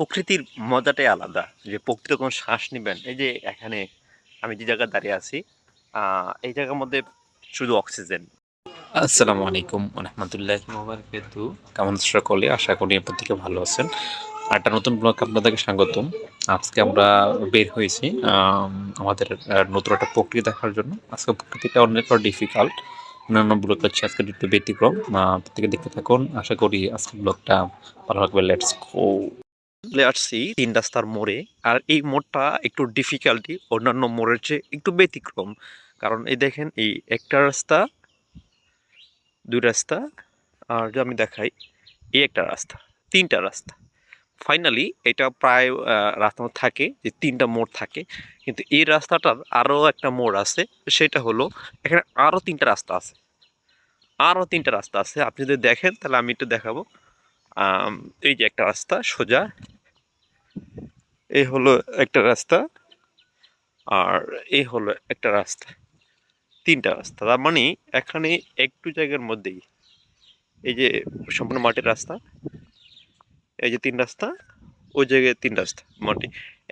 প্রকৃতির মজাটাই আলাদা, যে প্রকৃতি কোনো শ্বাস নেবেন। এই যে এখানে আমি যে জায়গায় দাঁড়িয়ে আছি এই জায়গার মধ্যে শুধু অক্সিজেন। আসসালামু আলাইকুম রহমতুল্লাহ মোবারকাতু কেমন সকলে? আশা করি আপনার থেকে ভালো আছেন। একটা নতুন ব্লগ আপনাদেরকে স্বাগতম। আজকে আমরা বের হয়েছি আমাদের নতুন একটা প্রকৃতি দেখার জন্য। আজকে প্রকৃতিটা অনেকটা ডিফিকাল্ট অন্যান্য ব্লগ হচ্ছে আজকে একটু ব্যতিক্রম। প্রত্যেকে দেখতে থাকুন। আশা করি আজকের ব্লগটা ভালো লাগবে। লেটস গো আসছি তিন রাস্তার মোড়ে। আর এই মোড়টা একটু ডিফিকাল্টি অন্যান্য মোড়ের চেয়ে একটু ব্যতিক্রম। কারণ এই দেখেন, এই একটা রাস্তা, দুই রাস্তা, আর আমি দেখাই, এই একটা রাস্তা, তিনটা রাস্তা। ফাইনালি এটা প্রায় মধ্যে থাকে, যে তিনটা মোড় থাকে। কিন্তু এই রাস্তাটার আরও একটা মোড় আছে, সেটা হলো, এখানে আরও তিনটা রাস্তা আছে। আরও তিনটা রাস্তা আছে। আপনি যদি দেখেন, তাহলে আমি একটু দেখাবো। এই যে একটা রাস্তা, সোজা। এই হলো একটা রাস্তা আর এই হলো একটা রাস্তা, তিনটা রাস্তা। তার মানে এখানে একটু জায়গার মধ্যেই এই যে সম্পূর্ণ মাটির রাস্তা, এই যে তিন রাস্তা, ওই জায়গায় তিন রাস্তা মাটি।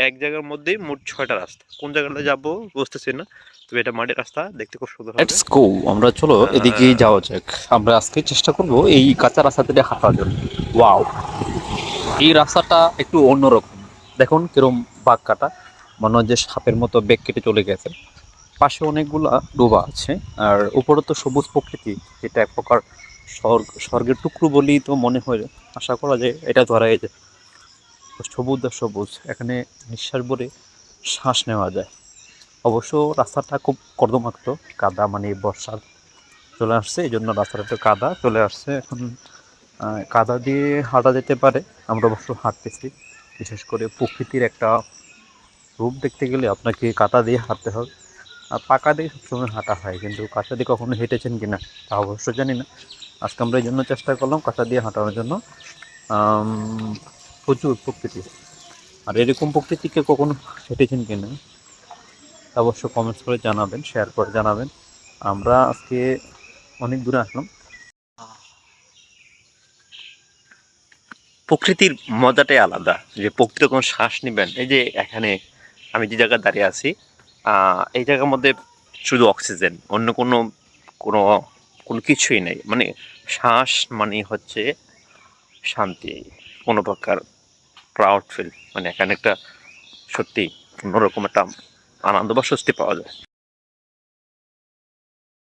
এক জায়গার মধ্যেই মোট ছয়টা রাস্তা। কোন জায়গাটা যাব বুঝতেছি না তবে এটা মাটির রাস্তা দেখতে খুব সুন্দর লেটস গো আমরা চলো এদিকেই যাওয়া যাক। আমরা আজকে চেষ্টা করব এই কাঁচা রাস্তাতে হাঁটার জন্য। ওয়াও এই রাস্তাটা একটু অন্যরকম। দেখুন কিরম বাঘ কাটা। মনে হয় যে সাপের মতো বেগ কেটে চলে গেছে। পাশে অনেকগুলা ডোবা আছে আর উপরে তো সবুজ প্রকৃতি। এটা এক প্রকার স্বর্গ স্বর্গের টুকরো বলেই তো মনে হয়। আশা করা যায় এটা ধরা যায়। সবুজ আর সবুজ, এখানে নিঃশ্বাস ভরে শ্বাস নেওয়া যায়। অবশ্য রাস্তাটা খুব কর্দমাক্ত, কাদা মানে বর্ষার চলে আসছে, এই জন্য রাস্তাটা একটু কাদা চলে আসছে। এখন কাদা দিয়ে হাঁটা যেতে পারে, আমরা অবশ্য হাঁটতেছি। বিশেষ করে প্রকৃতির একটা রূপ দেখতে গেলে আপনাকে কাদা দিয়ে হাঁটতে হবে। আর পাকা দিয়ে সবসময় হাঁটা হয়, কিন্তু কাঁচা দিয়ে কখনো হেঁটেছেন কি না তা অবশ্য জানি না। আজকে আমরা এই জন্য চেষ্টা করলাম কাঁচা দিয়ে হাঁটানোর জন্য। প্রচুর প্রকৃতি। আর এরকম প্রকৃতিকে কখনো হেঁটেছেন কি না? অবশ্য কমেন্টস করে জানাবেন শেয়ার করে জানাবেন। আমরা আজকে অনেক দূরে আসলাম। প্রকৃতির মজাটাই আলাদা, যে প্রকৃতি কোনো শ্বাস নেবেন। এই যে এখানে আমি যে জায়গায় দাঁড়িয়ে আছি এই জায়গার মধ্যে শুধু অক্সিজেন, অন্য কোনো কোনো কোনো কিছুই নেই। মানে শ্বাস মানে হচ্ছে শান্তি, কোনো প্রকার প্রাউড ফিল মানে এখানে একটা সত্যি অন্যরকম একটা আনন্দ বা স্বস্তি পাওয়া যায়।